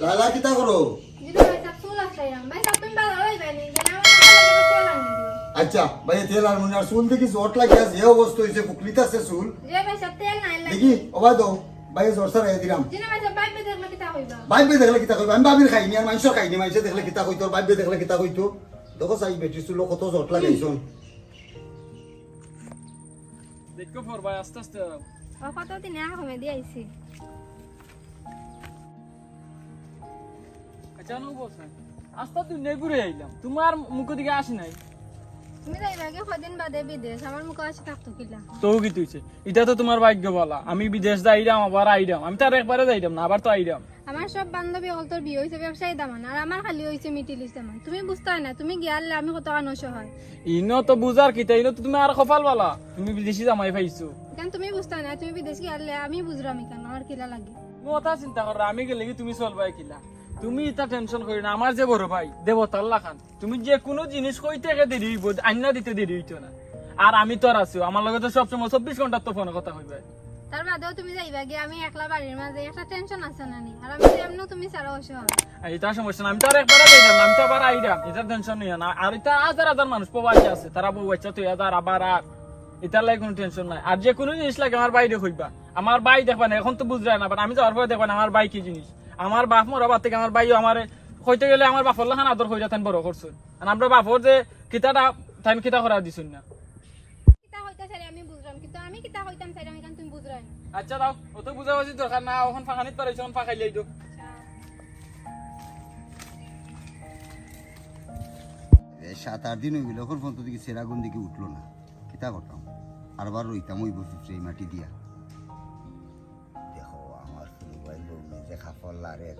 লালা কিতা করো দিও আচ্ছা ভাই তেল আর মনে আর চুল দেখি জট লাগি আছে এ অবস্থা হয়েছে ফুকলিত আছে চুল যে ভাই সব তেল নাই লাগে দেখি অবাই দো ভাই জ্বর সার দিলাম বাইবে দেখলে কিতা কইব আমি বাবির খাইনি আর মানুষ খাইনি মানুষে দেখলে কিতা কইতো বাইবে দেখলে কিতা কইতো দেখো চাই বেটি চুল কত জট লাগাইছন দেখো পর ভাই আস্তে আস্তে কত দিন আ কমে বলছেন আস্তে তুই নেগুরে আইলাম। তোমার মুখ দিকে আসি নাই। তুমি যাইবা গে কদিন বাদে বিদেশ আমার মুখ আসি থাকতো কিলা? তো কি তুইছে? এটা তো তোমার ভাগ্য বলা। আমি বিদেশ যাইরাম আবার আইরাম। আমি তার একবারে যাইরাম না আবার তো আইরাম। আমার সব বান্ধবী হল তোর বিয়ে হয়েছে ব্যবসায়ী দামান আর আমার খালি হয়েছে মিটিলিস দামান। তুমি বুঝতে না তুমি গিয়ালে আমি কত আনস হয়। ইনো তো বুঝার কিতা ইনো তো তুমি আর কপাল বালা। তুমি বিদেশি জামাই পাইছো। কেন তুমি বুঝতে না তুমি বিদেশ গিয়ালে আমি বুঝলাম কেন আমার কিলা লাগে। ওটা চিন্তা করো আমি গেলে কি তুমি চলবাই কিলা? তুমি এটা টেনশন করি না। আমার যে বড় ভাই দেবতাল্লা খান তুমি যে কোনো জিনিস কইতে একে দেরি হইব আইনা দিতে দেরি হইতো না। আর আমি তো আর আছি আমার লগে তো সবসময় চব্বিশ ঘণ্টার তো ফোনে কথা হইবে। তার বাদেও তুমি যাইবা গিয়ে আমি একলা বাড়ির মাঝে একটা টেনশন আছে না নি। আর আমি এমনিও তুমি ছাড়া অসহায় এটা সমস্যা না আমি তো আর একবার যাইলাম না, আমি তো আবার আইরাম এটা টেনশন নিয়ে না। আর এটা হাজার হাজার মানুষ প্রবাসী আছে তারা বউ বাচ্চা তুই হাজার আবার আর। এটার লাগে কোনো টেনশন নাই। আর যে কোনো জিনিস লাগে আমার বাইরে হইবা। আমার বাই দেখবা না এখন তো বুঝরা না বাট আমি যাওয়ার পরে দেখবা না আমার বাই কি জিনিস? আমার বাপ মোর বাপ থেকে আমার বাইও আমার হইতে গেলে আমার বাপর লাখান আদর হইয়া তাই বড় করছুন আর আমরা বাপর যে কিতাটা তাই কিতা করা দিছুন না। আমি বুঝলাম কিন্তু আমি কিতা হইতাম চাই আমি কারণ তুমি বুঝরাই না। আচ্ছা দাও অত বুঝাবুঝি দরকার না ওখান ফাঁকানিত পারাইছো ওখান ফাঁকাইলেই তো এই সাত আট দিন হইল এখন ফোন দিকে সেরাগুন দিকে উঠল না। কিতা করতাম আরবার রইতাম ওই বসে এই মাটি দিয়া। যে খাফল লারে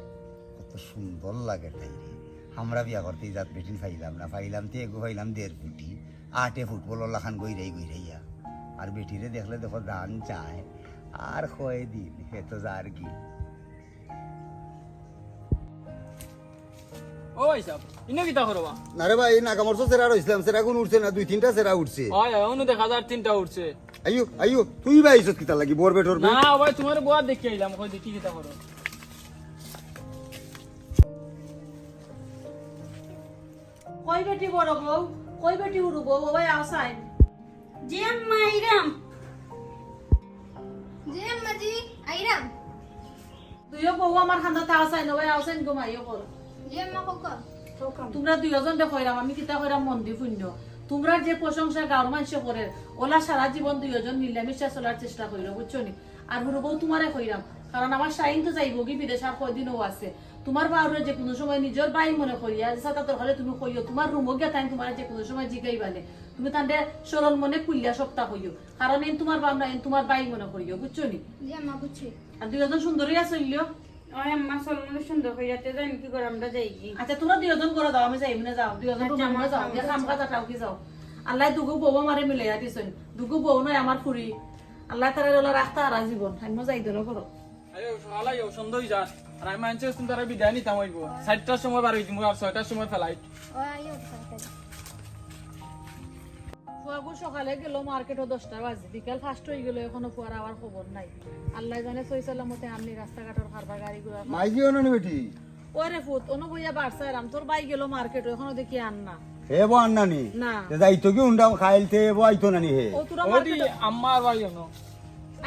কত সুন্দর লাগে তাই রে। আমরা বিয়া করতে যাত বেটিন ফাইলাম না ফাইলাম তে এগো ফাইলাম দেড় ফুটি। আটে ফুটবল লাখান গইরাই গইরাইয়া আর বেটিরে দেখলে দেখো দান চায়। আর কয় দিন হে তো যার কি। ও ভাই ইনো কিতা করবা? না রে ভাই নাগামরসো সেরা রইছিলাম সেরাগুন উঠছে না দুই তিনটা সেরা উঠছে। হয় অনু দেখা যার তিনটা উঠছে। আইয়ো আইয়ো তুই ভাই কিতা লাগি বর বেটর না ভাই তোমার বুয়া দেখি আইলাম কই দেখি কিতা করো। কই বেটি বড় বউ? কই বেটি উড়ু বউ? বাবা আসাই যে মাইরাম জি আম্মা জি আইরাম। দুইও বউ আমার খান্দাতে আসাই নবাই আসাইন গোমাইও কর জি আম্মা কক তোমরা দুইজন দে কইরাম আমি কিতা কইরাম মন্দি শূন্য তোমরা যে প্রশংসা গাঁর মানুষে করে ওলা সারা জীবন দুইজন মিলামিশা চলার চেষ্টা কইর বুঝছ নি আর হুরু বউ তোমারে কইরাম কারণ আমার শাইন তো যাইব কি বিদেশ আর কয়দিনও আছে। তোমার বাউরে যে কোনো সময় নিজের বাই মনে করিয়া সাতা তোর হলে তুমি কইও তোমার রুমও গিয়া তাই তোমার যে কোনো সময় জিগাইবালে তুমি তান্ডে সরল মনে কুলিয়া সপ্তাহ কইও কারণ এন তোমার বাপ না এন তোমার বাই মনে করিও বুঝছ নি? আর দুইজন সুন্দরই আসলিও ওই আম্মা সলমনে সুন্দর হইয়াতে যাই কি করে আমরা যাই কি? আচ্ছা তোমরা দুজন করে দাও আমি যাই মনে যাও। দুজন আচ্ছা, যাও কাম কাজ আটাও কি যাও। আল্লাহ দুগু বউ আমারে মিলাইয়া দিছেন। দুগু বউ নয় আমার ফুরি আল্লাহ তারা রাখতা আর জীবন আমি যাই ধরো করো। আরে যাস। আর আমি মানছি তুমি তারা বিদায় নিতাম হইব। চারটার সময় বার হইছি আর ছয়টার সময় ফেলাই ও আইও তাড়াতাড়ি ফুয়াবু সকালে গেল মার্কেটও দশটা বাজে। বিকাল ফার্স্ট হয়ে গেল এখনও ফুয়ার আবার খবর নাই। আল্লাহ জানে সই সালামতে আমনি রাস্তাঘাটের খারবা গাড়ি মাইজি অননি বেটি? ওরে ফুত অনু বইয়া বাড়ছে আরাম। তোর বাই গেল মার্কেট এখনও দেখি না। না যাইতো কি উন্ডা খাইলতে বো আইতো নানি হে? ও তোরা ওদি আম্মার ভাই হনো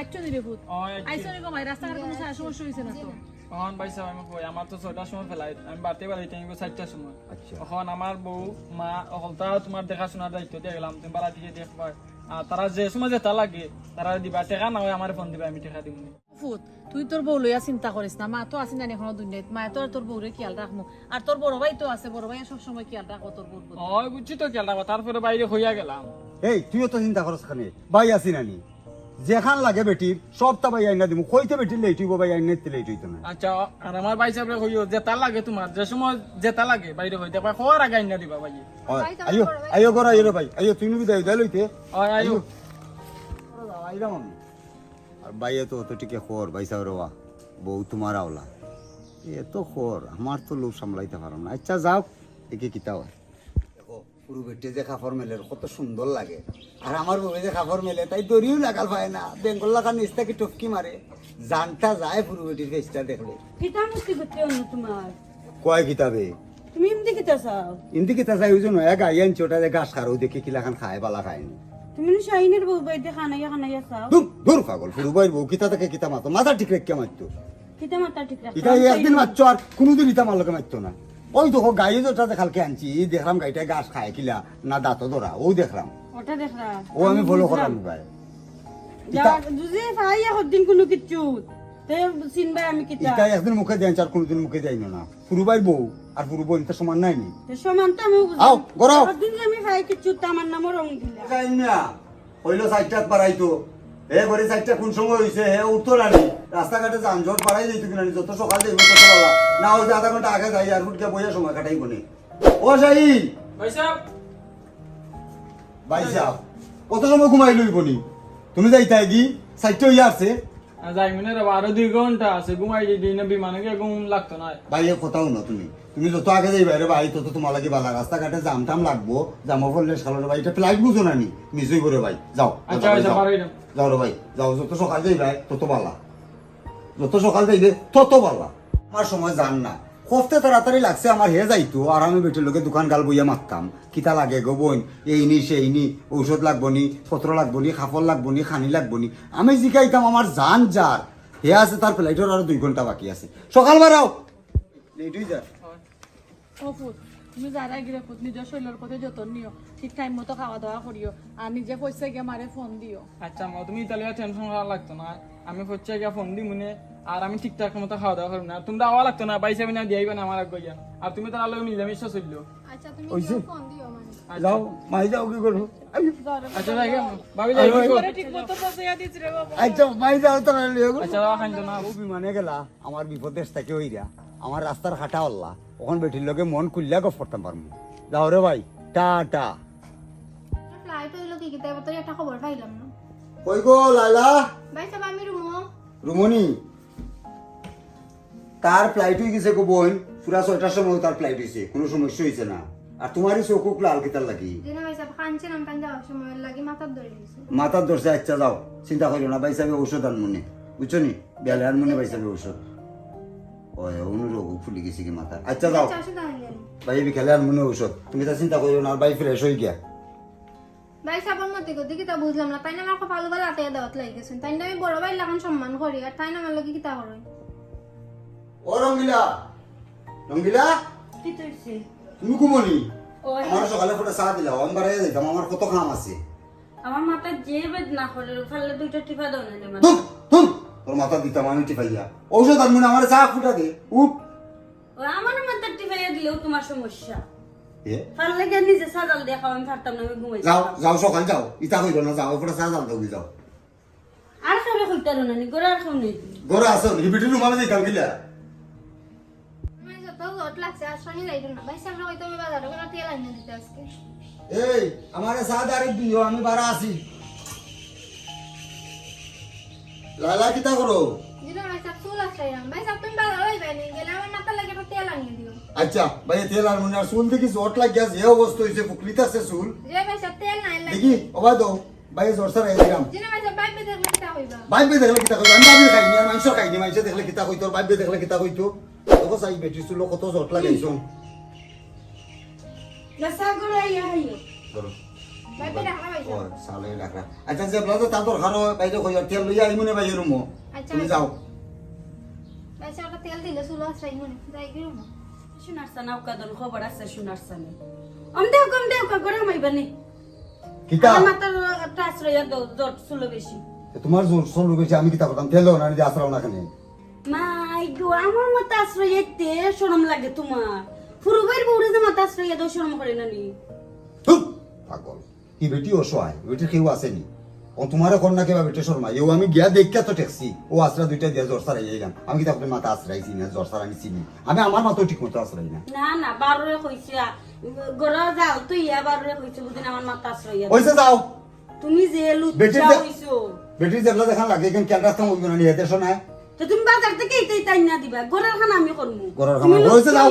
আচ্ছা দিদি ফুত। আইসো নি গমাই রাস্তাঘাট কোনো সমস্যা হয়েছে না তো? এখন ভাই সাহেব আমি কই আমার তো ছয়টার সময় ফেলাই আমি বাড়তে পারি টাইম চারটার সময়। আচ্ছা। এখন আমার বউ মা অকলতা তোমার দেখাশোনার দায়িত্ব দিয়ে গেলাম তুমি বাড়া থেকে দেখবা আর তারা যে সময় যেটা লাগে তারা দিবা টেকা না হয় আমার ফোন দিবা আমি টেকা দিব ফুত তুই তোর বউ লইয়া চিন্তা করিস না মা তো আছি না এখনও দুনিয়াত। মা তো আর তোর বউরে খেয়াল রাখব আর তোর বড় ভাই তো আছে বড় ভাই সব সময় খেয়াল রাখব তোর প্রতি। ওই বুঝছি তো খেয়াল রাখবা তারপরে বাইরে হইয়া গেলাম। এই তুইও তো চিন্তা করস খানে ভাই আসি নানি যেখান লাগে বেটির সবটা ভাই আইনা দিমু। কইতে বেটির লেট হইব ভাই আইনা দিতে লেট হইতো না। আচ্ছা আর আমার ভাই সাহেব কইও যেটা লাগে তোমার যে সময় যেটা লাগে বাইরে হই দেখবা খোয়ার আগে আইনা দিবা ভাই। আইও আইও গর আইও রে ভাই আইও তুই বিদায় বিদায় লইতে। আইও। আইরাম। আমি আর বাইয়ে তো তো টিকে খোর ভাই সাহেব রওয়া বউ তোমার আওলা। এ তো খোর আমার তো লোক সামলাইতে পারো না। আচ্ছা যাও একে কিতা হয়। দেখো পুরো বেটে যে কাপড় মেলে কত সুন্দর লাগে। আর আমার যে কাপড় মেলে তাই দড়িও লাগাল পায় না। বেঙ্গল নিচ থেকে টপকি মারে? জানতা যায় ফেসটা দেখলে। কিতা মুক্তি করতে অন্য তোমার? কয় কিতাবে তুমি এমনি কিতা চাও? ইন্দি কিতা চাই ওই জন্য এক আনছি ওটা যে গাছ খারো দেখে খায় বালা খায়নি তুমি না শাহিনের বউ বাড়িতে খানাইয়া খানাইয়া চাও? দূর দূর পাগল পুরো বউ কিতা থেকে কিতা মাতো মাথা ঠিক রেখে মারতো। কিতা মাথা ঠিক রাখো? ইটা একদিন মারছো আর কোনোদিন ইটা মারলোকে মারতো না। ওই দেখো গাই যেটা দেখালকে আনছি দেখলাম গাইটা গাছ খায় কিলা না দাঁত ধরা ও দেখলাম। ওটা ও আমি ফলো করলাম ভাই কোনো কিচ্ছু তে একদিন মুখে দেয় আর কোনোদিন মুখে দেয় না। পুরো বাইর বউ আর পুরো ইটা সমান নাই নি। সমান তো আমি আও, আমি কিচ্ছু আমার নামও রং দিলা। হইল বাড়াইতো। হে ঘরে চারটা কোন সময় হয়েছে হে উত্তর আনি রাস্তাঘাটে যানজট বাড়াই যাইতো কিনা যত সকাল যাইব তত বাবা। না হইতে আধা ঘণ্টা আগে যাই আর ফুটকে বইয়া সময় কাটাই কোনে ও সাই! ভাই সাহ কত সময় ঘুমাই লইব নি? তুমি যাইতা কি? সাইটটা হইয়া আছে যাই রে আরও দুই ঘণ্টা আছে ঘুমাই দিই না বিমানে গিয়ে ঘুম লাগতো না। ভাই এ কথাও না তুমি। তুমি যত আগে যাইবা রে ভাই তত তোমার লাগে বালা রাস্তাঘাটে জাম টাম লাগবো। জামা পড়লে সালোর ভাই এটা ফ্লাইট বুঝো না নি মিসই করে ভাই। যাও আচ্ছা আচ্ছা যাও। না যাও রে ভাই যাও যত সকাল যাইবা তত বালা। যত সকাল যাইবে তত বালা। আমার সময় জান না। কফতে তাড়াতাড়ি লাগছে আমার হে যাইতো আর আমি বেটির লোকে দোকান গাল বইয়া মারতাম। কিতা লাগে গো বোন? এই নি সেই নি ঔষধ লাগবো নি পত্র লাগবো নি খাফল লাগবো নি খানি লাগবো নি। আমি জিকাইতাম আমার জান যার। হে আছে তার ফ্লাইটের আরও দুই ঘণ্টা বাকি আছে। সকাল বাড়াও লেটুই যা তুমি যারা গিয়ে ফুট নিজের শরীরের প্রতি যত্ন নিও ঠিক টাইম মতো খাওয়া দাওয়া করিও আর নিজে পয়সা গিয়ে মারে ফোন দিও আচ্ছা মা তুমি ইতালিয়া টেনশন করা লাগতো না আমি গিয়া ফোন দিই মনে আর আমি ঠিকঠাক মতো খাওয়া দাওয়া করব না। তোমরা আওয়া লাগতো না বাইসে না দিয়াইবে না আমার আগে গিয়া আর তুমি তার লগে মিলামিশা চলল। আচ্ছা তুমি ফোন দিও মানে যাও মাই যাও কি করব? আচ্ছা যাই ভাবি যাই কি ঠিক মতো পয়সা দিস রে বাবা আচ্ছা মাই যাও তো আচ্ছা খাইতো না। ও বিমানে গেলা আমার বিপদ দেশ থেকে হইরা। আমার রাস্তার হাঁটা হল্লা। ওখান বেটির লগে মন খুললা গপ করতাম পারমু। যাও রে ভাই টা টা। ফ্লাইট হইল কি কিতা? এবার একটা খবর পাইলাম না। কই গো লালা? ভাই আমি রুমো। রুমনি? তার ফ্লাইট হয়ে গেছে গো বোন। পুরা ছয়টার সময় তার ফ্লাইট হয়েছে কোনো সমস্যা হয়েছে না। আর তোমারই চকুক লাল কিতার লাগি। লাগি মাথার ধরছে আচ্ছা যাও চিন্তা করিও না সাহেব ঔষধ আন মনে বুঝছ নি? বেলে আন মনে সাহেব ঔষধ। ওই অনুরোগ ফুলি গেছে কি মাথা? আচ্ছা যাও। আচ্ছা ভাই বিকালে আর মনে ঔষধ। তুমি তা চিন্তা করিও না আর ভাই ফ্রেশ হয়ে গিয়া। ভাই সাহেবের মধ্যে গতি কিতা বুঝলাম না তাই না আমার কপাল গলা আতে দাওয়াত লাগি গেছেন তাই না আমি বড় ভাই লাগান সম্মান করি আর তাই না আমার লোকে কিতা করে ও রঙ্গিলা। রঙ্গিলা? কি তৈছে তুমি কুমনি ওই। আমার সকালে ফোটা চা দিলা আমি বাড়াই যাইতাম আমার কত কাম আছে। আমার মাথা যে বেদনা করে ফাললে দুইটা টিপা দাও না মানে ধুম, তোর মাথা দিতাম আমি টিপাইয়া ঔষধ আর মনে আমার চা ফুটা দে উঠ। ও আমার মাথা টিপাইয়া দিলেও তোমার সমস্যা। এ, ফাললে গিয়ে নিজে সাজাল দেখাও আমি পারতাম না আমি ঘুমাই যাও যাও সকাল যাও ইতা হইল না যাও ফোটা চা জাল দাও যাও। আর খাবে হইতার না নি গোড়া আর খাও নেই। ঘরে আসো হিবিটি রুমালে যাইতাম গিলা। লাগছে আর শনি লাইটো না। ভাই সাহেব হয়তো আমি বাজারে কোনো তেল আইনে দিতে আজকে। এই আমার চা দাঁড়ি দিও আমি আছি। লালা কিতা করো? দিনে ভাই সাহেব চুল আসলাম ভাই সাহেব তুমি বাজারে হইবে নি গেলে আমার মাথার লাগে একটা তেল আনিয়ে দিও। আচ্ছা ভাই তেল আর মনে আর চুল দেখি জট অবস্থা ফুকলিতে আছে চুল। ভাই তেল নাই লাগে। দেখি অবাই দো ভাই জ্বর সার দিলাম। দিনে ভাই সাহেব বাইবে দেখলে কিতা হইবা? বাইবে দেখলে কিতা কইতো আমি আমি খাইনি আর মাংস খাইনি মাংস দেখলে কিতা কইতো বাইবে দেখলে কিতা কইতো তোকে চাই বেটি চুল কত জট লাগাইছো গসা গোড়া ইয়া হাইও বাইবে দেখা ভাই ও সাহেব সালে ডাকরা আচ্ছা যে ব্লাজে তা তোর খারো বাইরে কই আর তেল লইয়া আইমনে ভাই রুমো আচ্ছা, তুমি আচ্ছা। যাও ভাই সাহেব একটা তেল দিলে চুল আসলাই মনে যাই গিরো না শোনার সানা উকাদন খবর আছে শোনার সানে অম দেও কম দেও কা গোড়া মাইবা নি কিতা আমার মাথার একটা আশ্রয় দাও জট চুলো বেশি তোমার জোর সল গেছে আমি কিতা করতাম তেল না আসরাও না খানে মাই গো আমার মতো আশ্রয় এতে শরম লাগে তোমার। ফুরুবাইর বউরে যে মাথা আশ্রয় শরম করে না নি? পাগল। কি বেটি অসহায় বেটি কেউ আসেনি। ও তোমার কেবা বেটে শর্মা? এও আমি গিয়া দেখা তো টেকছি ও দুইটা দিয়া জ্বর সারাই যাইলাম আমি কি আপনার মাথা আশ্রাইছি না জ্বর সার আমি চিনি? আমি আমার মাথাও ঠিক মতো আশ্রাই না। না না বারোরে কইছে গড়া যাও তুই ইয়া বারোরে কইছে বুদিন আমার মাথা আশ্রয় ওইসে যাও। তুমি যে বেটির লুচ্চা হইছো বেটির দেখান লাগে এখানে কেন রাস্তা নিয়ে দেশো না তো তুমি বাজার থেকে এইটাই তাই না দিবা। গড়ার খানা আমি খানা। যাও।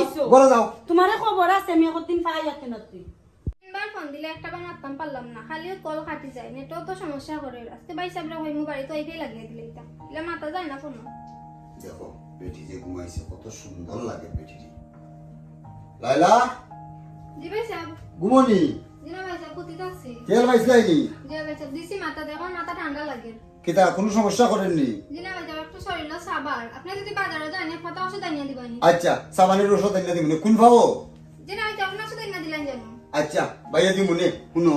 যাও। তোমারে খবর আছে আমি একদিন পাই যাতে তিনবার ফোন দিলে একটা বার মারতাম পারলাম না। খালি কল কাটি যায় নেটও তো সমস্যা করে। আজকে ভাই সাহেবরা হই মু বাড়ি তো এইটাই লাগিয়ে দিলে এটা এলে মাথা যায় না ফোন দেখো বেটি যে ঘুমাইছে কত সুন্দর লাগে বেটিটি লাইলা জি ভাই সাহেব। ঘুমনি? জি না ভাই সাহেব কুতিতে আছি। তেল পাইছিলাইনি জি ভাই সাহেব দিছি মাথা দেখো মাথা ঠান্ডা লাগে। কিতা কোনো সমস্যা করেননি? আচ্ছা সাবানের ওষুধ এনে দিমুনে কোন পাবো আচ্ছা ভাইয়া দিমুনে শুনো।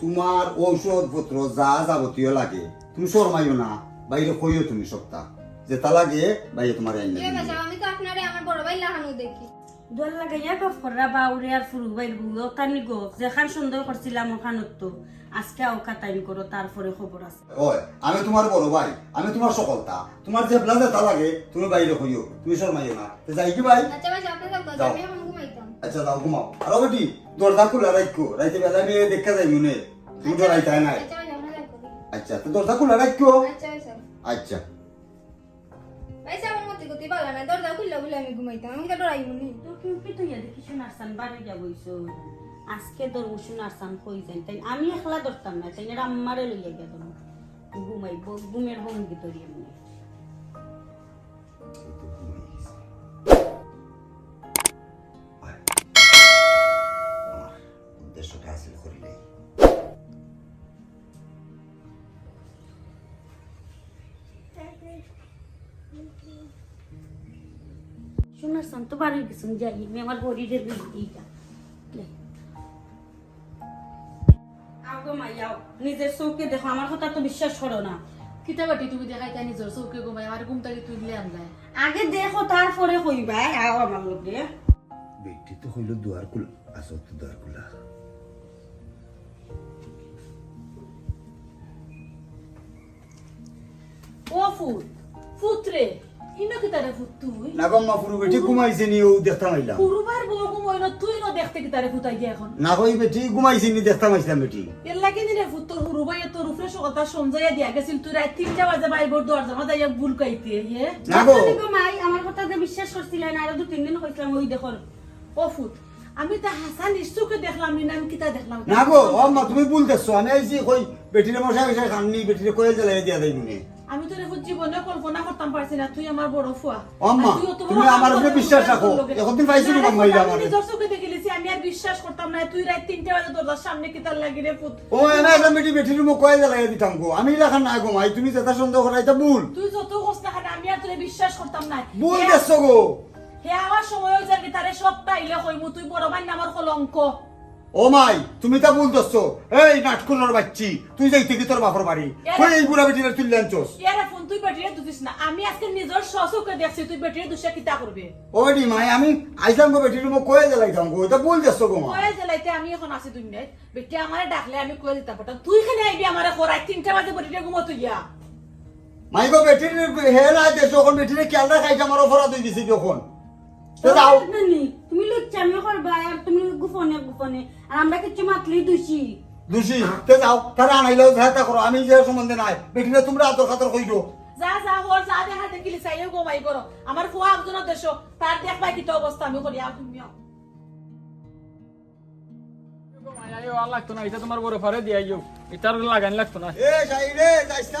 তোমার ঔষধ পত্র যা যাবতীয় লাগে তুমি শর্মাইও না বাইরে কইও তুমি সপ্তাহ যে তা লাগে ভাইয়া তোমার আমি তো আপনারে আমার বড় ভাই লাগানো দেখি। দোয়ার লাগাইয়া গপ করা বাউরে আর ফুরু বাইর বউ তানি গো যেখান সন্দেহ করছিলাম ওখানত তো আজকে আওকা টাইম করো তারপরে খবর আছে। ওই আমি তোমার বড় ভাই আমি তোমার সকলতা তোমার যে ব্লাজে তা লাগে তুমি বাইরে কইও তুমি শর্মাইও না। তো যাই কি ভাই? আচ্ছা ভাই আপনি যাও। যাও। আমি এখন ঘুমাইতাম আচ্ছা যাও ঘুমাও আর বেটি দরজা খোলা রাখো রাইতে বেলা নিয়ে দেখা যাই মনে তুমি তো রাইতে নাই। আচ্ছা করি আচ্ছা তো দরজা খোলা রাখো আচ্ছা সাহেব আচ্ছা। গতি ভালো না দরজা খুললে বলে আমি ঘুমাইতাম আমি তো ডরাই মনে তো তুমি পিতুইয়া কিছু শোনারসান বাড়ি যাবইছো আজকে তোর শোনারসান কই যাই তাই আমি একলা ধরতাম না তাই আম্মারে লইয়া গেলাম ঘুমাইব ঘুমাই ঘুমের ভঙ্গি তৈরি এমনি শোনারসান তো বাড়ি গেছুন যাই। আমি আমার শরীরের এইটা। নিজের চৌকে দেখো আমার কথা তো বিশ্বাস করো না। কিতা বাটি তুমি দেখাইতা নিজের চৌকে ঘুমাই আমার ঘুম থেকে তুই দিলে আনলাই আগে দেখো তারপরে কইবা। আও আমার লোকে বেটি তো হইল দুয়ার কুল আসো তো দুয়ার কুলা। ও ফুট ফুট রে ইনো কিতা রে ফুট তুই? না গো মা পুরো বেটি ঘুমাইছে নি ও দেখতাম আইলাম পুরুবার বউ ঘুমাই না তুই ন দেখতে কিতা রে ফুটাই গিয়া এখন। না কই বেটি ঘুমাইছে নি দেখতাম আইছিলাম বেটি। এর লাগে দিনে ফুট তোর হুরুবাই তোর উপরে সকালটা সমঝাইয়া দিয়া গেছিল। তুই রাত তিনটা বাজে বাইর দরজা মা ভুল কাইতে ইয়ে না গো মাই আমার যে আর দু তিন দিন কইছিলাম ওই দেখো ও ফুট আমি তা হাসান দেখলাম নি আমি কিতা দেখলাম। না গো ও মা তুমি ভুল দেখছ। আমি আইছি কই বেটিরে মশা মশা খাননি বেটিরে কয়ে জ্বালাই দিয়া দেই মনে আমি তোর এখন জীবনে কল্পনা করতাম পারছি না তুই আমার বড় ফুয়া। আম্মা, তুমি আমার উপরে বিশ্বাস রাখো। লগে। এতদিন পাইছি নি না আমারে। নিজের চোখে দেখে লিছি, আমি আর বিশ্বাস করতাম না তুই রাত তিনটে বাজে দরজার সামনে কিতার লাগি রে ফুট ও এনে একটা বেটি বেটির মুখ কয়ে জ্বালাই দিতাম গো। আমি রাখান না গো মাই তুমি যেটা সন্দেহ করা এটা ভুল। তুই যত হোস না আমি আর তোরে বিশ্বাস করতাম না ভুল দেখছ গো। হে আমার সময় হয়ে যাবে তারে সব তাইলে কইমু তুই বড় ভাই আমার কলঙ্ক। ও মাই তুমি তা ভুল দেখছ এই নাটকুনোর বাচ্চি তুই যাইতে কি তোর বাপর বাড়ি। এই বুড়া বেটিরে তুললে আনছোস ইয়ারে ফোন তুই বেটিরে দুদিস না। আমি আজকে নিজের দেখছি তুই বেটিরে দুসা কিতা করবে? ও বেটি মাই আমি আইসাম গো বেটির মুখ কয়ে জ্বালাইতাম গো এটা ভুল গো মা। কয়ে আমি এখন আছি দুনিয়ায় বেটি আমারে ডাকলে আমি কয়ে দিতাম পারতাম তুই খানে আইবি আমারে করাই তিনটা বাজে বেটিরে ঘুমো তুই ইয়া মাই গো বেটির হে না দেখছ এখন বেটিরে খেয়াল রাখাইছে আমার অপরাধ গেছে যখন তো তুমি লুচ্চামি করবা আর তুমি গুফনে গুফনে আর আমরা কিছু মাতলি দুছি দোষী? তে যাও তারা আনাইলেও সহায়তা করো আমি যে সম্বন্ধে নাই। বেটিরে তোমরা আদর খাতর কইরো। যা যা হর যা দেখা দেখিলি চাইও গোমাই করো। আমার ফুয়া একজনের দেশ তার দেখবাই কিতা অবস্থা আমি করি আর তুমিও লাগতো না এটা তোমার বড় ফারে দিয়ে এটার লাগানি লাগতো না। এ যাই রে যাইস না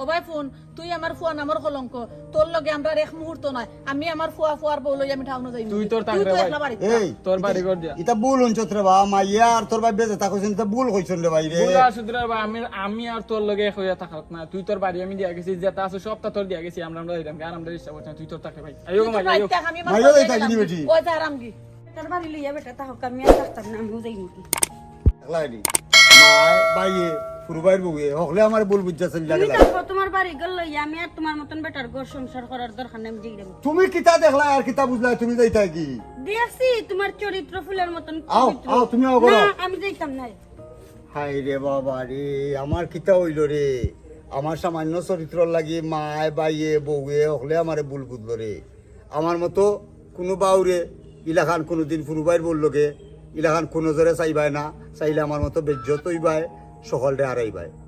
ও ভাই ফোন তুই আমার ফুয়া নামর কলঙ্ক তোর লগে আমরা এক মুহূর্ত নাই। আমি আমার ফুয়া ফুয়ার বউ লই আমি ঠাউনো যাই তুই তোর টাঙ্গরে তুই ভাই। এই তোর বাড়ি ঘর দিয়া। এটা ভুল উনছস রে বাবা মাইয়া আর তোর ভাই বেজে থাকছেন এটা ভুল কইছন রে ভাই রে। বুড়া সুদরা বা আমি আমি আর তোর লগে এক হইয়া থাকাত না। তুই তোর বাড়ি আমি দিয়া গেছি যেটা আছে সবটা তোর দিয়া গেছি আমরা আমরা দিলাম আর আমরা ইচ্ছা করছি তুই তোর থাকে ভাই। আইও তো আইও। থাক, আমি মাইয়া ফুয়া যাই থাকিনি বেটি। ওই যা আরাম গি তার বাড়ি লইয়া বেটা তাহক আমি আর থাকতাম না আমিও যাই নাকি লাইনি মাই বাইয়ে। ফুরবাইর বউয়ে হকলে আমার ভুল বুঝছা চল লাগে তোমার বাড়ি গেল লইয়া আমি আর তোমার মতন বেটার ঘর সংসার করার দরকার নেই আমি যাই তুমি কিতা দেখলা আর কিতা বুঝলা তুমি যাইতা কি? দেখছি তোমার চরিত্র ফুলের মতন আও, আও, তুমি আও না, আমি যাইতাম না হাই রে বাবা রে আমার কিতা হইল রে? আমার সামান্য চরিত্র লাগি মায় বাইয়ে বউয়ে হকলে আমারে ভুল বুঝলো রে। আমার মতো কোনো বাউরে ইলাখান কোনোদিন ফুরুবাইর বললোকে ইলাখান কোনো জোরে চাইবাই না চাইলে আমার মতো বেজ্জত হইবাই আড়াই হারাইবাই